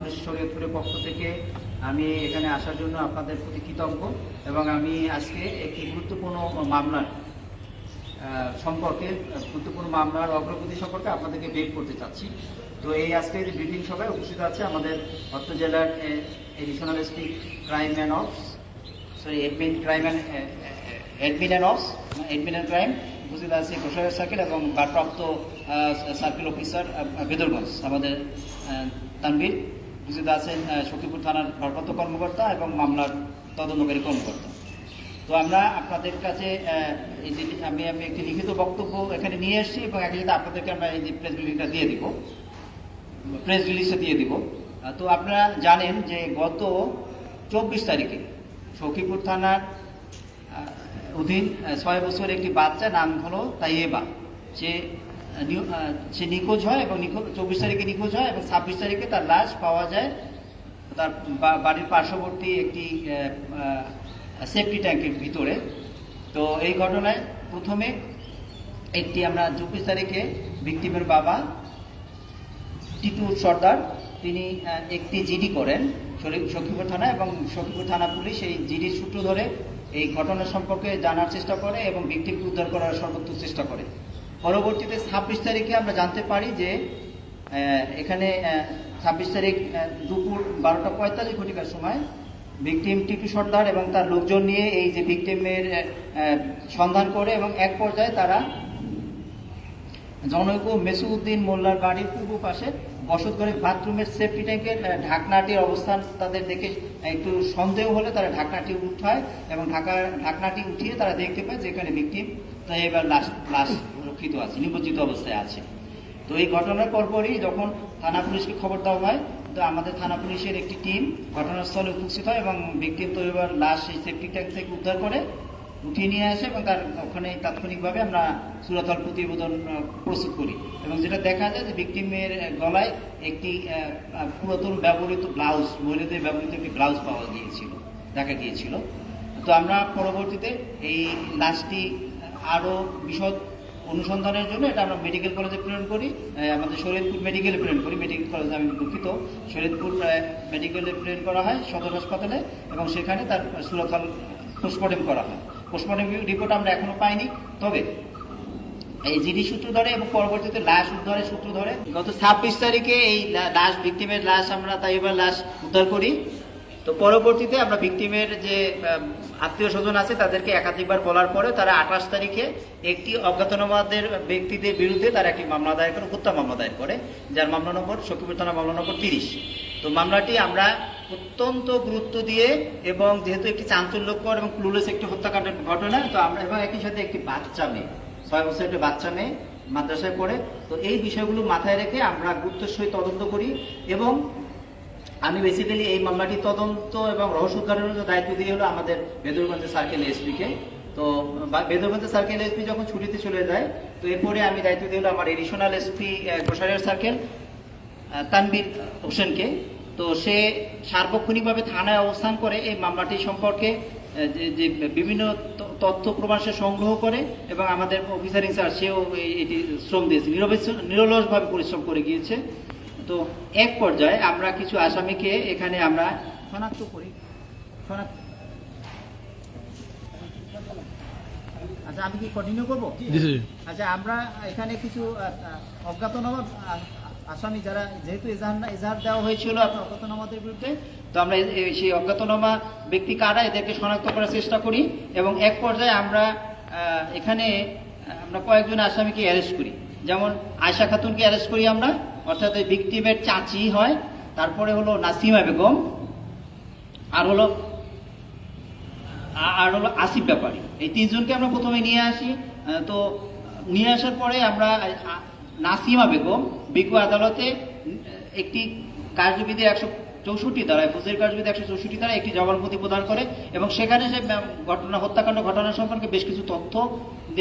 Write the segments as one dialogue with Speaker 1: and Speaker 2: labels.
Speaker 1: শরীয়তপুরের পক্ষ থেকে আমি এখানে আসার জন্য আপনাদের প্রতি কৃতজ্ঞ এবং আমি আজকে একটি গুরুত্বপূর্ণ মামলার সম্পর্কে গুরুত্বপূর্ণ মামলার অগ্রগতি সম্পর্কে আপনাদেরকে ব্রিফ করতে চাচ্ছি। তো এই আজকে ব্রিফিং সভায় উপস্থিত আছে আমাদের অত্র জেলার additional SP crime and ops sorry admin crime and admin and ops admin and crime উপস্থিত আছে গোসাইয়ের সার্কেল এবং ভারপ্রাপ্ত সার্কেল অফিসার বেদরগঞ্জ আমাদের আহ, উপস্থিত আছেন সখীপুর থানার ভারপ্রাপ্ত কর্মকর্তা এবং মামলার তদন্তকারী কর্মকর্তা। তো আমরা আপনাদের কাছে এই যে আমি আমি একটি লিখিত বক্তব্য এখানে নিয়ে এসেছি এবং একই সাথে আপনাদেরকে আমরা এই যে প্রেস রিলিজটা দিয়ে দিব প্রেস রিলিজটা দিয়ে দিব। তো আপনারা জানেন যে গত চব্বিশ তারিখে সখীপুর থানার অধীন ছয় বছর একটি বাচ্চা, নাম হলো তাইয়েবা। সে সে নিখোঁজ হয় এবং নিখোঁজ, চব্বিশ তারিখে নিখোঁজ হয় এবং ছাব্বিশ তারিখে তার লাশ পাওয়া যায়। তার বাড়ির পার্শ্ববর্তী একটি সেফটি ট্যাঙ্কের ভিতরে। তো এই ঘটনায় প্রথমে একটি আমরা চব্বিশ তারিখে ভিক্টিমের বাবা টিটু সর্দার, তিনি একটি জিডি করেন সখীপুর থানা এবং সখীপুর থানা পুলিশ এই জিডির সূত্র ধরে এই ঘটনা সম্পর্কে জানার চেষ্টা করে এবং ভিক্টিমকে উদ্ধার করার সর্বোচ্চ চেষ্টা করে। পরবর্তীতে ছাব্বিশ তারিখে আমরা জানতে পারি যে এখানে ছাব্বিশ তারিখ দুপুর বারোটা পঁয়তাল্লিশ ঘটিকার সময় ভিকটিম টিটু সর্দার এবং তার লোকজন নিয়ে এই যে ভিকটিমের সন্ধান করে এবং এক পর্যায়ে তারা জনৈক মেসুউদ্দিন মোল্লার বাড়ির পূর্ব পাশে বসত করে বাথরুমের সেফটি ট্যাঙ্কের ঢাকনাটির অবস্থান তাদের দেখে একটু সন্দেহ হলে তারা ঢাকনাটি উঠায় এবং ঢাকা, ঢাকনাটি উঠিয়ে তারা দেখতে পায় যে এখানে ভিকটিম তাই এবার লাশ লাশ রক্ষিত আছে নিমজ্জিত অবস্থায় আছে। তো এই ঘটনার পরপরই যখন থানা পুলিশকে খবর দেওয়া হয়, তো আমাদের থানা পুলিশের একটি টিম ঘটনাস্থলে উপস্থিত হয় এবং ভিকটিম তো এবার লাশ সেই সেফটি ট্যাঙ্ক থেকে উদ্ধার করে উঠিয়ে নিয়ে আসে এবং তার ওখানে তাৎক্ষণিকভাবে আমরা চূড়াতল প্রতিবেদন প্রস্তুত করি এবং যেটা দেখা যায় যে ভিকটিমের গলায় একটি পুরাতন ব্যবহৃত ব্লাউজ, মহিলাদের ব্যবহৃত একটি ব্লাউজ পাওয়া গিয়েছিল, দেখা গিয়েছিল। তো আমরা পরবর্তীতে এই লাশটি আরও বিশদ অনুসন্ধানের জন্য এটা আমরা মেডিকেল কলেজে প্রেরণ করি। আমাদের শরীয়তপুর মেডিকেলে প্রেরণ করি। মেডিকেল কলেজে আমি দুঃখিত। শরীয়তপুর মেডিকেলে প্রেরণ করা হয় সদর হাসপাতালে এবং সেখানে তার সুরতল পোস্টমর্টেম করা হয়। পোস্টমর্টেম রিপোর্ট আমরা এখনও পাইনি। তবে এই জিডি সূত্র ধরে এবং পরবর্তীতে লাশ উদ্ধারের সূত্র ধরে গত ছাব্বিশ তারিখে এই লাশ ভিকটিমের লাশ আমরা তাই এবার লাশ উদ্ধার করি। তো পরবর্তীতে আমরা ভিকটিমের যে আত্মীয় স্বজন আছে, তাদেরকে একাধিকবার বলার পরে তারা আঠাশ তারিখে একটি অজ্ঞাতনামাদের ব্যক্তিদের বিরুদ্ধে তারা একটি মামলা দায়ের করে, হত্যা মামলা দায়ের করে, যার মামলা নম্বর সখীপুর থানা মামলা নম্বর তিরিশ। তো মামলাটি আমরা অত্যন্ত গুরুত্ব দিয়ে এবং যেহেতু একটি চাঞ্চল্যকর এবং ক্লুলেস একটি হত্যাকাণ্ডের ঘটনা, তো আমরা এবং একই সাথে একটি বাচ্চা মেয়ে, ছয় বছরের একটি বাচ্চা মেয়ে মাদ্রাসায় পড়ে, তো এই বিষয়গুলো মাথায় রেখে আমরা গুরুত্বের সহিত তদন্ত করি এবং আমি বেসিক্যালি এই মামলাটি তদন্ত এবং রহস্য জন্য দায়িত্ব দিয়ে হলো আমাদের বেদরগঞ্জের সার্কেল এসপিকে তো বেদরগঞ্জের সার্কেল এসপি যখন ছুটিতে চলে যায়, তো এরপরে আমি দায়িত্ব দিয়ে হলো আমার এডিশনাল এসপি গোসারের সার্কেল তানবির হোসেনকে। তো সে সার্বক্ষণিকভাবে থানায় অবস্থান করে এই মামলাটি সম্পর্কে যে- বিভিন্ন তথ্য প্রমাণ সে সংগ্রহ করে এবং আমাদের অফিসার ইনচার্জ সেও এটি শ্রম দিয়েছে। নিরলসভাবে পরিশ্রম করে গিয়েছে। তো এক পর্যায়ে আমরা কিছু আসামিকে এখানে আমরা শনাক্ত করি। শনাক্ত আচ্ছা আমি কি কন্টিনিউ করব? আচ্ছা আমরা এখানে কিছু অজ্ঞাতনামা আসামি যারা যেহেতু এজাহার এজাহার দেওয়া হয়েছিল অজ্ঞাতনামাদের বিরুদ্ধে তো আমরা সেই অজ্ঞাতনামা ব্যক্তি কারা এদেরকে শনাক্ত করার চেষ্টা করি এবং এক পর্যায়ে আমরা এখানে আমরা কয়েকজন আসামিকে অ্যারেস্ট করি। যেমন আয়শা খাতুনকে অ্যারেস্ট করি আমরা অর্থাৎ ওই ভিকটিমের চাচি হয়, তারপরে হলো নাসিমা বেগম, আর হলো আর হলো আসিফ ব্যাপারী। এই তিনজনকে আমরা প্রথমে নিয়ে আসি। তো নিয়ে আসার পরে আমরা নাসিমা বেগম বিকু আদালতে একটি কার্যবিধি একশো চৌষট্টি দ্বারায় ফৌজের কার্যবিধি একশো চৌষট্টি দ্বারা একটি জবানবন্দি প্রদান করে এবং সেখানে সে ঘটনা, হত্যাকাণ্ড ঘটনা সম্পর্কে বেশ কিছু তথ্য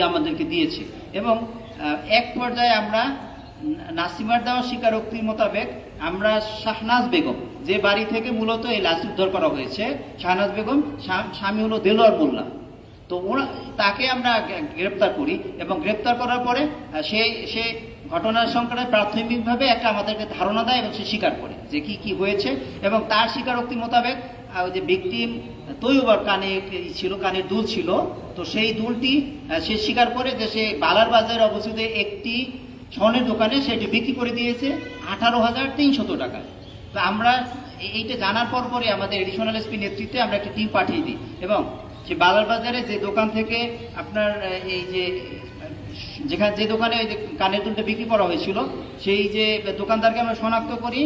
Speaker 1: আমাদেরকে দিয়েছে। এবং এক পর্যায়ে আমরা নাসিমার দেওয়া স্বীকারোক্তির মোতাবেক আমরা শাহনাজ বেগম, যে বাড়ি থেকে মূলত এই লাশ উদ্ধার করা হয়েছে, শাহনাজ বেগম স্বামী হলো দেলোয়ার মোল্লা। তো ওরা তাকে আমরা গ্রেপ্তার করি এবং গ্রেপ্তার করার পরে সে সে ঘটনার সংক্রান্ত প্রাথমিকভাবে একটা আমাদেরকে ধারণা দেয় এবং সে স্বীকার করে যে কি কি হয়েছে এবং তার স্বীকারোক্তি মোতাবেক ওই যে ভিকটিম তৈবার কানে ছিল, কানের দুল ছিল, তো সেই দুলটি সে স্বীকার করে যে সে বালার বাজারে অবস্থিত একটি স্বর্ণের দোকানে সেটি বিক্রি করে দিয়েছে আঠারো হাজার তিনশত টাকায়। তো আমরা এইটা জানার পর পরে আমাদের এডিশনাল এসপি নেতৃত্বে আমরা একটি টিম পাঠিয়ে দিই এবং সে বালার বাজারে যে দোকান থেকে আপনার এই যে, যেখানে যে দোকানে ওই যে কানের দুলটা বিক্রি করা হয়েছিল, সেই যে দোকানদারকে আমরা শনাক্ত করি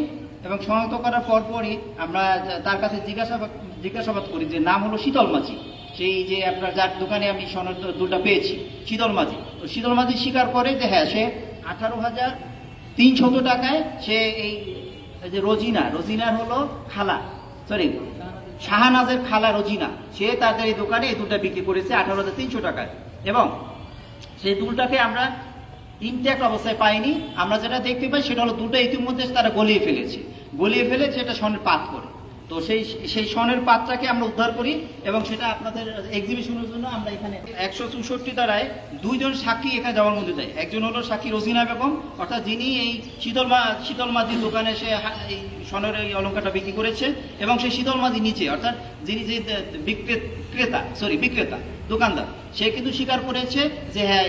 Speaker 1: এবং শনাক্ত করার পরপরই আমরা তার কাছে জিজ্ঞাসাবাদ জিজ্ঞাসাবাদ করি যে নাম হলো শীতল মাঝি। সেই যে আপনার যার দোকানে আমি সোনার দুলটা পেয়েছি, শীতল মাঝি। তো শীতল মাঝি স্বীকার করে যে হ্যাঁ সে আঠারো হাজার তিনশত টাকায় সে এই যে রোজিনা, রোজিনার হলো খালা সরি শাহানাজের খালা রোজিনা। সে তাদের এই দোকানে এই দুলটা বিক্রি করেছে আঠারো হাজার তিনশো টাকায়। এবং সেই দুলটাকে আমরা ইনট্যাক্ট অবস্থায় পাইনি। আমরা যেটা দেখতে পাই, সেটা হলো দুটো ইতিমধ্যে তারা গলিয়ে ফেলেছে। গলিয়ে ফেলে সেটা স্বর্ণের পাত করে। তো সেই সেই স্বর্ণের পাত্রাকে আমরা উদ্ধার করি এবং সেটা আপনাদের এক্সিবিশনের জন্য আমরা এখানে একশো চৌষট্টি দ্বারায় দুইজন সাক্ষী এখানে জবানবন্দি দেয়। একজন হলো সাক্ষী রোজিনা বেগম, অর্থাৎ যিনি এই শীতল মা, শীতল মাঝির দোকানে সে এই স্বর্ণের এই অলঙ্কারটা বিক্রি করেছে এবং সেই শীতল মাঝি নিচে, অর্থাৎ যিনি যে বিক্রেতা ক্রেতা সরি বিক্রেতা। দোকানদার। সে কিন্তু স্বীকার করেছে যে হ্যাঁ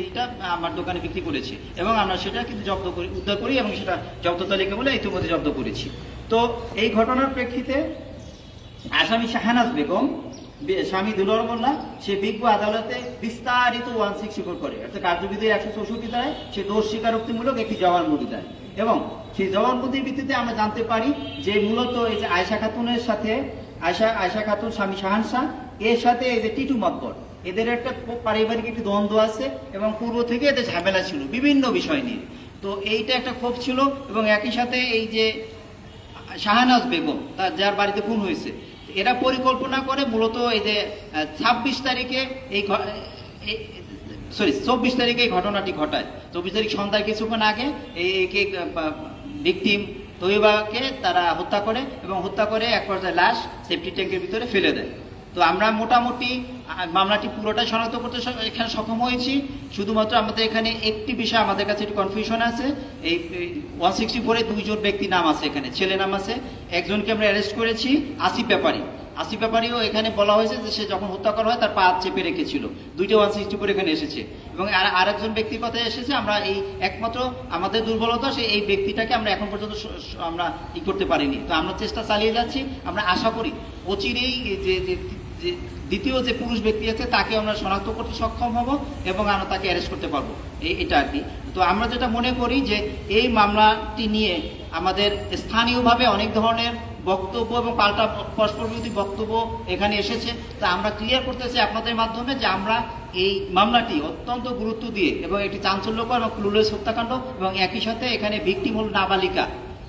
Speaker 1: এইটা আমার দোকানে বিক্রি করেছে এবং আমরা সেটা কিন্তু জব্দ করি, উদ্ধার করি এবং সেটা জব্দ তালিকা বলে ইতিমধ্যে জব্দ করেছি। তো এই ঘটনার প্রেক্ষিতে আসামি শাহানাজ বেগম স্বামী দুলর মোল্লা, সে বিজ্ঞ আদালতে বিস্তারিত ওয়ান সিক্স ফোর করে। অর্থাৎ কার্যবিধির একশো চৌষট্টি দ্বারায় সে দোষ স্বীকারোক্তিমূলক একটি জবানবন্দি দেয় এবং সেই জবানবন্দির ভিত্তিতে আমরা জানতে পারি যে মূলত এই যে আয়সা খাতুনের সাথে আয়সা আয়সা খাতুন স্বামী শাহান শাহ এর সাথে এই যে টিটু মক্কর এদের একটা পারিবারিক একটি দ্বন্দ্ব আছে এবং পূর্ব থেকে এদের ঝামেলা ছিল, বিভিন্ন বিষয় নিয়ে। তো এইটা একটা ক্ষোভ ছিল এবং একই সাথে এই যে শাহানাজ বেগম, তার যার বাড়িতে খুন হয়েছে, এরা পরিকল্পনা করে মূলত এই যে ছাব্বিশ তারিখে এই সরি, চব্বিশ তারিখে এই ঘটনাটি ঘটায়। চব্বিশ তারিখ সন্ধ্যায় কিছুক্ষণ আগে এই একে ভিকটিম তৈবাকে তারা হত্যা করে এবং হত্যা করে এক পর্যায়ে লাশ সেফটি ট্যাঙ্কের ভিতরে ফেলে দেয়। তো আমরা মোটামুটি মামলাটি পুরোটাই শনাক্ত করতে এখানে সক্ষম হয়েছি। শুধুমাত্র আমাদের এখানে একটি বিষয় আমাদের কাছে একটু কনফিউশন আছে। এই ওয়ান সিক্সটি ফোরে দুইজন ব্যক্তি নাম আছে এখানে ছেলে নাম আছে। একজনকে আমরা অ্যারেস্ট করেছি আসিফ ব্যাপারী। আসিফ ব্যাপারীও এখানে বলা হয়েছে যে সে যখন হত্যা করা হয় তার পা চেপে রেখেছিল। দুইটা ওয়ান সিক্সটি ফোর এখানে এসেছে। এবং আর, আরেকজন ব্যক্তির কথা এসেছে, আমরা এই একমাত্র আমাদের দুর্বলতা, সে এই ব্যক্তিটাকে আমরা এখন পর্যন্ত আমরা ই করতে পারিনি। তো আমরা চেষ্টা চালিয়ে যাচ্ছি, আমরা আশা করি অচিরেই যে যে দ্বিতীয় যে পুরুষ ব্যক্তি আছে, তাকে আমরা শনাক্ত করতে সক্ষম হব এবং আমরা তাকে অ্যারেস্ট করতে পারব। এটা আর কি। তো আমরা যেটা মনে করি যে এই মামলাটি নিয়ে আমাদের স্থানীয়ভাবে অনেক ধরনের বক্তব্য এবং পাল্টা পরস্পর বিরোধী বক্তব্য এখানে এসেছে। তা আমরা ক্লিয়ার করতেছি আপনাদের মাধ্যমে যে আমরা এই মামলাটি অত্যন্ত গুরুত্ব দিয়ে এবং একটি চাঞ্চল্যকর এবং ক্লুলেস হত্যাকাণ্ড এবং একই সাথে এখানে ভিকটিম হল নাবালিকা।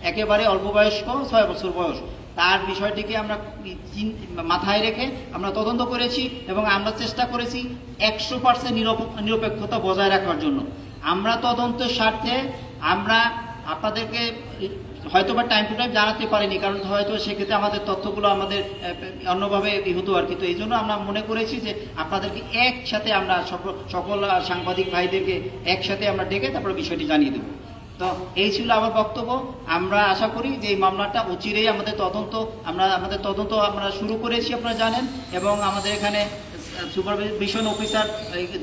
Speaker 1: একেবারে অল্প বয়স্ক, ছয় বছর বয়স। তার বিষয়টিকে আমরা মাথায় রেখে আমরা তদন্ত করেছি এবং আমরা চেষ্টা করেছি একশো পার্সেন্ট নিরপেক্ষতা বজায় রাখার জন্য। আমরা তদন্তের স্বার্থে আমরা আপনাদেরকে হয়তো বা টাইম টু টাইম জানাতে পারিনি, কারণ হয়তো সেক্ষেত্রে আমাদের তথ্যগুলো আমাদের অন্যভাবে হতো আর কি। তো এই জন্য আমরা মনে করেছি যে আপনাদেরকে একসাথে আমরা সকল সাংবাদিক ভাইদেরকে একসাথে আমরা ডেকে তারপরে বিষয়টি জানিয়ে দেবো। তো এই ছিল আমার বক্তব্য। আমরা আশা করি যে এই মামলাটা অচিরেই আমাদের তদন্ত আমরা আমাদের তদন্ত আমরা শুরু করেছি, আপনারা জানেন। এবং আমাদের এখানে সুপারভিশন অফিসার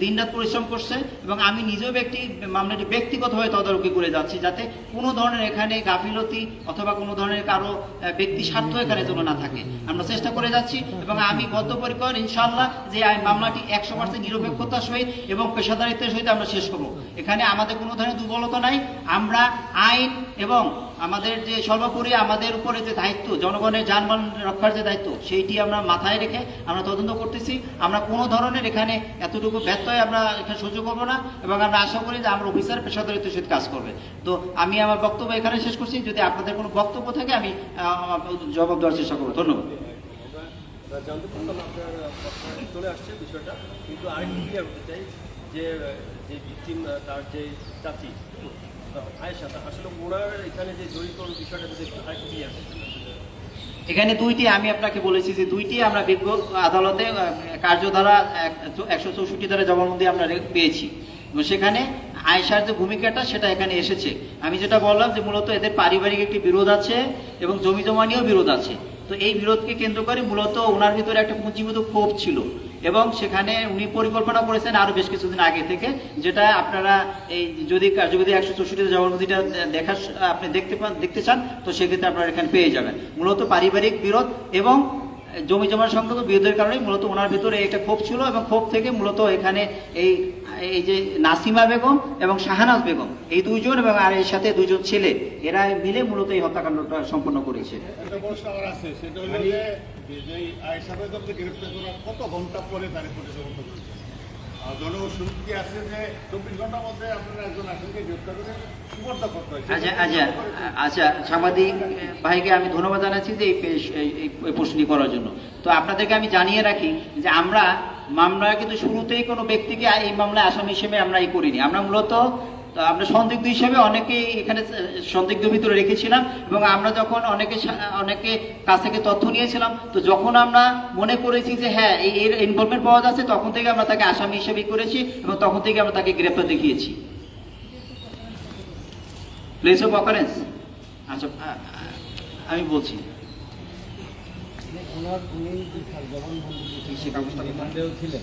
Speaker 1: দিনরাত পরিশ্রম করছে এবং আমি নিজেও ব্যক্তি, মামলাটি ব্যক্তিগতভাবে তদারকি করে যাচ্ছি যাতে কোনো ধরনের এখানে গাফিলতি অথবা কোনো ধরনের কারও ব্যক্তি স্বার্থ এখানে যেন না থাকে। আমরা চেষ্টা করে যাচ্ছি এবং আমি বদ্ধপরিকর ইনশাল্লাহ যে মামলাটি একশো পার্সেন্ট নিরপেক্ষতার সহিত এবং পেশাদারিত্বের সহিত আমরা শেষ করব। এখানে আমাদের কোনো ধরনের দুর্বলতা নাই। আমরা আইন এবং আমাদের যে সর্বোপরি আমাদের উপরে যে দায়িত্ব, জনগণের যানবাহন রক্ষার যে দায়িত্ব, সেইটি আমরা মাথায় রেখে আমরা তদন্ত করতেছি। আমরা কোনো ধরনের এখানে এতটুকু ব্যত্যয় আমরা এখানে সহ্য করব না এবং আমরা আশা করি যে আমরা অফিসার পেশাদারিত্বের সহিত কাজ করবে। তো আমি আমার বক্তব্য এখানে শেষ করছি। যদি আপনাদের কোনো বক্তব্য থাকে, আমি জবাব দেওয়ার চেষ্টা করব। ধন্যবাদ।
Speaker 2: চলে আসছে বিষয়টা, কিন্তু আরেকটু ক্লিয়ার করতে চাই যে যে ভিকটিম তার যে চাচি এখানে
Speaker 1: দুইটি আমি আপনাকে বলেছি যে দুইটি আমরা বিজ্ঞ আদালতে কার্যধারা একশো চৌষট্টি ধারা জবানবন্দি আমরা পেয়েছি। সেখানে আয়েশার যে ভূমিকাটা, সেটা এখানে এসেছে। আমি যেটা বললাম যে মূলত এদের পারিবারিক একটি বিরোধ আছে এবং জমি জমা নিয়েও বিরোধ আছে। তো এই বিরোধকে কেন্দ্র করে মূলত ওনার ভিতরে একটা পুঁজিগত ক্ষোভ ছিল। এবং সেখানে উনি পরিকল্পনা করেছেন আরও বেশ কিছুদিন আগে থেকে, যেটা আপনারা এই যদি কার্যবিধি একশো চৌষট্টি জবানবন্দিটা দেখা আপনি দেখতে পান, দেখতে চান, তো সেক্ষেত্রে আপনারা এখানে পেয়ে যাবেন। মূলত পারিবারিক বিরোধ এবং জমি জমা সংক্রান্ত বিরোধের কারণে মূলত ওনার ভিতরে একটা ক্ষোভ ছিল এবং ক্ষোভ থেকে মূলত এখানে এই এই যে নাসিমা বেগম এবং শাহানাজ বেগম, এই দুজন এবং আর এর সাথে দুজন ছেলে, এরা মিলে মূলত এই হত্যাকাণ্ডটা সম্পন্ন করেছে।
Speaker 3: কত ঘণ্টা পরে তার প্রতিযোগিতা করেছে আর জনশুল্ক কি আছে যে চব্বিশ ঘণ্টার মধ্যে আপনারা একজন আসামিকে গ্রেপ্তার করে সুবর্দ করতে
Speaker 1: আচ্ছা আচ্ছা আচ্ছা সাংবাদিক ভাইকে আমি ধন্যবাদ জানাচ্ছি যে এই প্রশ্নটি করার জন্য। তো আপনাদেরকে আমি জানিয়ে রাখি যে আমরা মামলা কিন্তু শুরুতেই কোনো ব্যক্তিকে এই মামলায় আসামি হিসেবে আমরা এই করিনি। আমরা মূলত তো আমরা সন্দিগ্ধ হিসেবে অনেকেই এখানে সন্দিগ্ধ ভিতরে রেখেছিলাম এবং আমরা যখন অনেকে অনেকে কাছ থেকে তথ্য নিয়েছিলাম তো যখন আমরা মনে করেছি যে হ্যাঁ এর ইনভলভমেন্ট পাওয়া যাচ্ছে তখন থেকে আমরা তাকে আসামি হিসেবে করেছি এবং তখন থেকে আমরা তাকে গ্রেপ্তার দেখিয়েছি প্লেস অফ অকারেন্স আচ্ছা আমি বলছি সে কাগজটা
Speaker 4: ছিলেন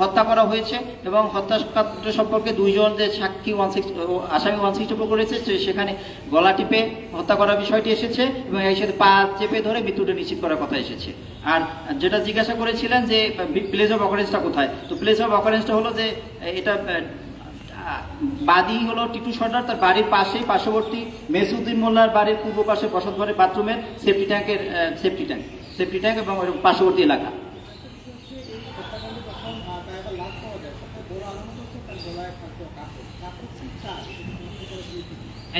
Speaker 1: হত্যা করা হয়েছে এবং হত্যাকাণ্ড সম্পর্কে দুইজন যে সাক্ষী ওয়ান সিক্সটি আসামি ওয়ান সিক্সটি ফোর করেছে সেখানে গলা টিপে হত্যা করার বিষয়টি এসেছে এবং এর সাথে পা চেপে ধরে মৃত্যুটা নিশ্চিত করার কথা এসেছে। আর যেটা জিজ্ঞাসা করেছিলেন যে, প্লেস অফ অকারেন্সটা কোথায়? তো প্লেস অফ অকারেন্সটা হলো যে, এটা বাদী হলো টিটু সর্দার, তার বাড়ির পাশেই পার্শ্ববর্তী মেসুদ্দিন মোল্লার বাড়ির পূর্ব পাশে বসত ঘরের বাথরুমের সেফটি ট্যাঙ্কের সেফটি ট্যাঙ্ক সেফটি ট্যাঙ্ক এবং পার্শ্ববর্তী এলাকা।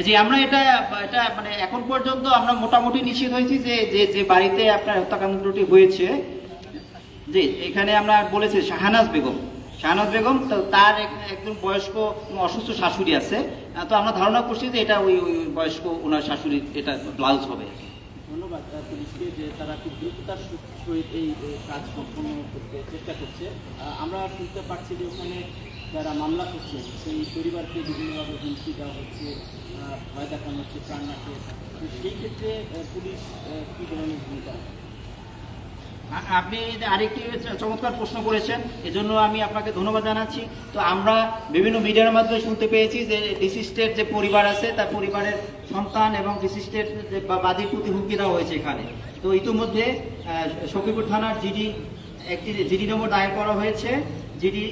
Speaker 1: যে আমরা এটা এটা মানে এখন পর্যন্ত আমরা মোটামুটি নিশ্চিত হয়েছি যে যে যে বাড়িতে আপনার হত্যাকাণ্ডটি হয়েছে, যে এখানে আমরা বলেছি শাহানাজ বেগম। শাহানাজ বেগম তো তার এক- একজন বয়স্ক অসুস্থ শাশুড়ি আছে। তো আমরা ধারণা করছি যে এটা ওই ওই বয়স্ক ওনার শাশুড়ি, এটা ব্লাউজ হবে।
Speaker 5: ধন্যবাদ পুলিশকে যে তারা খুব দ্রুততার সহিত এই কাজ সম্পন্ন করতে চেষ্টা করছে। আমরা শুনতে পাচ্ছি যে ওখানে যারা মামলা করছে, সেই পরিবারকে বিভিন্নভাবে হুমকি দেওয়া হচ্ছে ভয় দেখানো হচ্ছে, প্রাণ নাকে তো সেই ক্ষেত্রে পুলিশ কী ধরনের ভূমিকা
Speaker 1: আপনি আরেকটি চমৎকার প্রশ্ন করেছেন, এজন্য আমি আপনাকে ধন্যবাদ জানাচ্ছি। তো আমরা বিভিন্ন মিডিয়ার মাধ্যমে শুনতে পেয়েছি যে ডিসিস্টের যে পরিবার আছে, তার পরিবারের সন্তান এবং ডিসিস্টের যে বাদীর প্রতি হুমকি দেওয়া হয়েছে এখানে। তো ইতিমধ্যে সখীপুর থানার জিডি, একটি জিডি নম্বর দায়ের করা হয়েছে। জিডি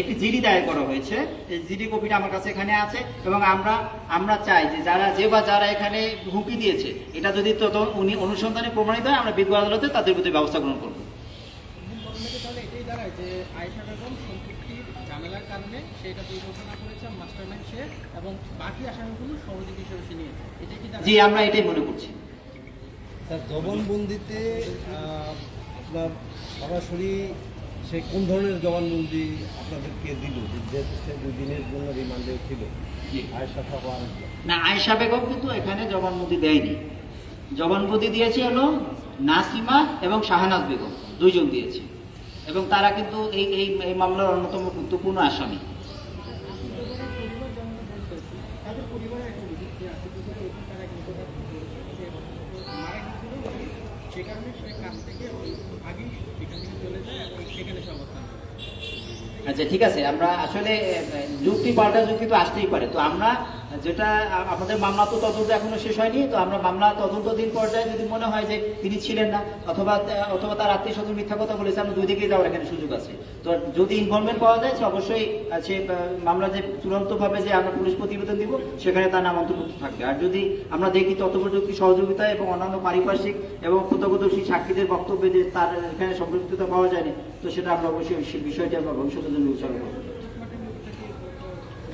Speaker 1: একটি জিডি দায়ের করা হয়েছে। এই জিডি কপিটা আমার কাছে এখানে আছে এবং আমরা আমরা চাই যে যারা যে বা যারা এখানে হুমকি দিয়েছে এটা যদি তত উনি অনুসন্ধানে প্রমাণিত হয় আমরা বিজ্ঞ আদালতে তাদের প্রতি ব্যবস্থা গ্রহণ করব।
Speaker 6: তাহলে এটাই দাঁড়ায় যে আয়েশা বেগম সম্পত্তির ঝামেলার কারণে সেটা দুর্ঘটনা করেছে মাস্টারমাইন্ড সে এবং বাকি আসামিগুলো সহযোগী হিসেবে সে নিয়েছে। এটা কি
Speaker 1: জি আমরা এটাই মনে করছি।
Speaker 4: স্যার জবানবন্দিতে আপনার সরাসরি সে কোন ধরনের জবানবন্দি আপনাদেরকে দিল? যে সে দুই দিনের জন্য রিমান্ডে ছিল। আয়েশা সহ
Speaker 1: না আয়েশা বেগম কিন্তু এখানে জবানবন্দি দেয়নি। জবানবন্দি দিয়েছে হলো নাসিমা এবং শাহানাজ বেগম দুইজন দিয়েছে। এবং তারা কিন্তু এই এই এই মামলার অন্যতম গুরুত্বপূর্ণ আসামি।
Speaker 6: তাদের পরিবারের একটা আছে কিছু লোক তারা কিন্তু তার সে মারা গেছিল
Speaker 1: আচ্ছা ঠিক আছে। আমরা আসলে যুক্তি পাল্টা যুক্তি তো আসতেই পারে। তো আমরা যেটা আমাদের মামলা তো তদন্ত এখনও শেষ হয়নি, তো আমরা মামলা তদন্তদিন পর্যায়ে যদি মনে হয় যে তিনি ছিলেন না, অথবা অথবা তার আত্মীয় স্বজন মিথ্যা কথা বলেছে, আমরা দুই দিকেই যাওয়ার এখানে সুযোগ আছে। তো যদি ইনভলভমেন্ট পাওয়া যায়, সে অবশ্যই সে মামলা যে চূড়ান্তভাবে যে আমরা পুলিশ প্রতিবেদন দিব, সেখানে তার নাম অন্তর্ভুক্ত থাকবে। আর যদি আমরা দেখি তথ্য প্রযুক্তি সহযোগিতা এবং অন্যান্য পারিপার্শ্বিক এবং প্রত্যক্ষদর্শী সাক্ষীদের বক্তব্যে যে তার এখানে সম্পৃক্ততা পাওয়া যায়নি, তো সেটা আমরা অবশ্যই বিষয়টি আমরা ভবিষ্যতের জন্য বিবেচনা করব।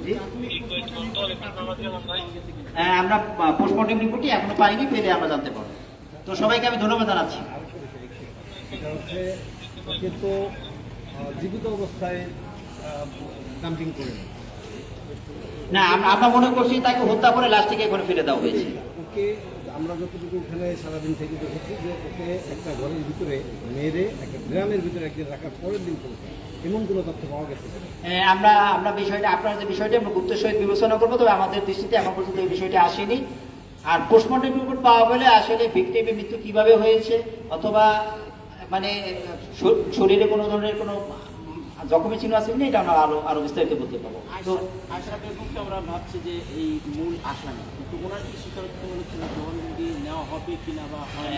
Speaker 1: জি? হ্যাঁ, আমরা পোস্টমর্টম রিপোর্টটি এখনও পাইনি পেলে আমরা জানতে পারব। তো সবাইকে আমি ধন্যবাদ জানাচ্ছি।
Speaker 4: জীবিত অবস্থায় ডাম্পিং করে
Speaker 1: না আমরা আমরা মনে করছি তাকে হত্যা করে লাশটিকে এখানে ফেলে দেওয়া হয়েছে।
Speaker 4: ওকে আমরা যতটুকু এখানে সারাদিন থেকে দেখেছি যে ওকে একটা ঘরের ভিতরে মেরে একটা গ্রামের ভিতরে একদিন রাখার পরের দিন করেছে এমন কোনো তথ্য পাওয়া গেছে
Speaker 1: হ্যাঁ, আমরা আমরা বিষয়টা আপনার যে বিষয়টা আমরা গুরুত্বের সহিত বিবেচনা করব তবে আমাদের দৃষ্টিতে এখন পর্যন্ত এই বিষয়টা আসেনি আর পোস্টমর্টম রিপোর্ট পাওয়া গেলে আসলে ভিক্টিমের মৃত্যু কীভাবে হয়েছে অথবা মানে শরীরে কোনো ধরনের কোনো জখমী চিহ্ন আছে কিনা এটা আমরা আরও আরও বিস্তারিত বলতে পারব তো
Speaker 5: আশরাফের পক্ষে আমরা ভাবছি যে এই মূল আসামি কিন্তু ওনার কি মনে জবানবন্দি হবে কিনা বা হয়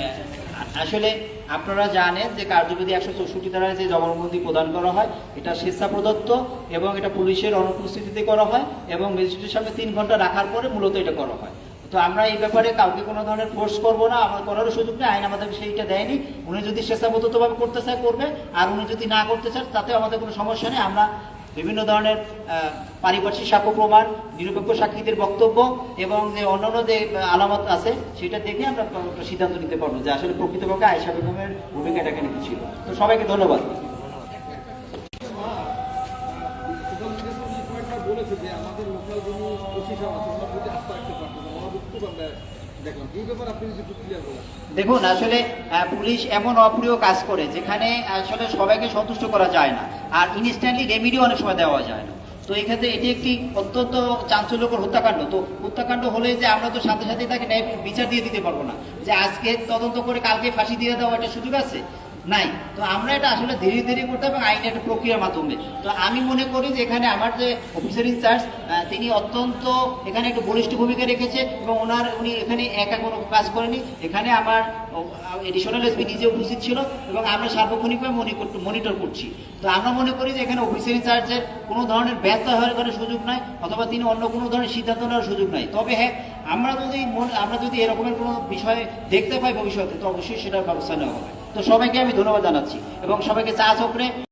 Speaker 1: আসলে আপনারা জানেন যে কার্যবিধি একশো চৌষট্টি ধারায় যে জবানবন্দি প্রদান করা হয় এটা স্বেচ্ছা প্রদত্ত এবং এটা পুলিশের অনুপস্থিতিতে করা হয় এবং ম্যাজিস্ট্রেটের সামনে তিন ঘণ্টা রাখার পরে মূলত এটা করা হয়। তো আমরা এই ব্যাপারে কাউকে কোনো ধরনের ফোর্স করব না আমার করারও সুযোগ নেই আইন আমাদের সেইটা দেয়নি। উনি যদি স্বেচ্ছাপ্রদত্তভাবে করতে চায় করবে। আর উনি যদি না করতে চান তাতেও আমাদের কোনো সমস্যা নেই। আমরা বিভিন্ন ধরনের পারিপার্শ্বিক সাক্ষ্য প্রমাণ, নিরপেক্ষ সাক্ষীদের বক্তব্য এবং যে অন্যান্য যে আলামত আছে, সেটা দেখে আমরা সিদ্ধান্ত নিতে পারব যে আসলে প্রকৃতপক্ষে আয়সা বেগমের ভূমিকাটা এখানে কি ছিল। তো সবাইকে ধন্যবাদ। দেখুন, আসলে পুলিশ এমন অপ্রিয় কাজ করে যেখানে আসলে সবাইকে সন্তুষ্ট করা যায় না। আর ইনস্ট্যান্টলি রেমিডিও অনেক সময় দেওয়া যায় না। তো এক্ষেত্রে ক্ষেত্রে এটি একটি অত্যন্ত চাঞ্চল্যকর হত্যাকাণ্ড। তো হত্যাকাণ্ড হলে যে আমরা তো সাথে সাথে তাকে বিচার দিয়ে দিতে পারব না। যে আজকে তদন্ত করে কালকে ফাঁসি দিয়ে দেওয়া একটা সুযোগ আছে নাই। তো আমরা এটা আসলে ধীরে ধীরে করতে হবে আইনের একটা প্রক্রিয়ার মাধ্যমে। তো আমি মনে করি যে এখানে আমার যে অফিসার ইনচার্জ তিনি অত্যন্ত এখানে একটু বলিষ্ঠ ভূমিকা রেখেছে এবং ওনার, উনি এখানে একা কোনো কাজ করেনি। এখানে আমার এডিশনাল এসপি নিজে উপস্থিত ছিল এবং আমরা সার্বক্ষণিকভাবে মনিটর করছি। তো আমরা মনে করি যে এখানে অফিসার ইনচার্জের কোনো ধরনের ব্যর্থ হওয়ার কোনো সুযোগ নাই অথবা তিনি অন্য কোনো ধরনের সিদ্ধান্ত নেওয়ার সুযোগ নাই। তবে হ্যাঁ আমরা যদি মনে- আমরা যদি এরকমের কোনো বিষয়ে দেখতে পাই ভবিষ্যতে, তো অবশ্যই সেটার ব্যবস্থা নেওয়া হবে। তো সবাইকে আমি ধন্যবাদ জানাচ্ছি এবং সবাইকে চা চক্রে